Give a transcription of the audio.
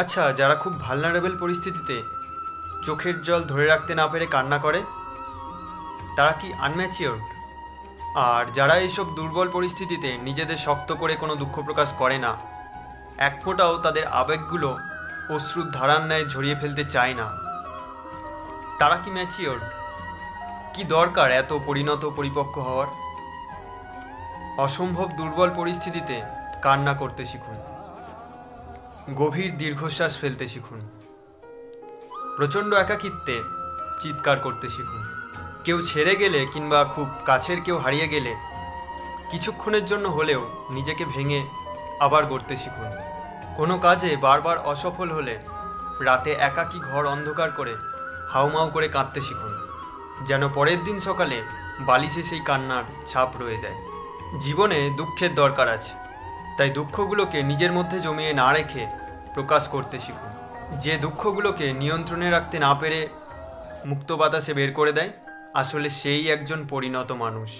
আচ্ছা যারা খুব ভালনারেবল পরিস্থিতিতে চোখের জল ধরে রাখতে না পেরে কান্না করে, তারা কি আনম্যাচিওর আর যারা এইসব দুর্বল পরিস্থিতিতে নিজেদের শক্ত করে কোনো দুঃখ প্রকাশ করে না, এক ফোঁটাও তাদের আবেগগুলো অশ্রুর ধারার ন্যায় ঝরিয়ে ফেলতে চায় না। তারা কি ম্যাচিওর কি দরকার এত পরিণত পরিপক্ক হওয়ার? অসম্ভব দুর্বল পরিস্থিতিতে কান্না করতে শিখুন। গভীর দীর্ঘশ্বাস ফেলতে শিখুন। প্রচণ্ড একাকিত্বে চিৎকার করতে শিখুন। কেউ ছেড়ে গেলে কিংবা খুব কাছের কেউ হারিয়ে গেলে কিছুক্ষণের জন্য হলেও নিজেকে ভেঙে আবার গড়তে শিখুন। কোনো কাজে বারবার অসফল হলে রাতে একাকি ঘর অন্ধকার করে হাউমাউ করে কাঁদতে শিখুন, যেন পরের দিন সকালে বালিশে সেই কান্নার ছাপ রয়ে যায়। জীবনে দুঃখের দরকার আছে। তাই দুঃখগুলোকে নিজের মধ্যে জমিয়ে না রেখে প্রকাশ করতে শিখুন। যে দুঃখগুলোকে নিয়ন্ত্রণে রাখতে না পেরে মুক্ত বাতাসে বের করে দেয়, আসলে সেই একজন পরিণত মানুষ।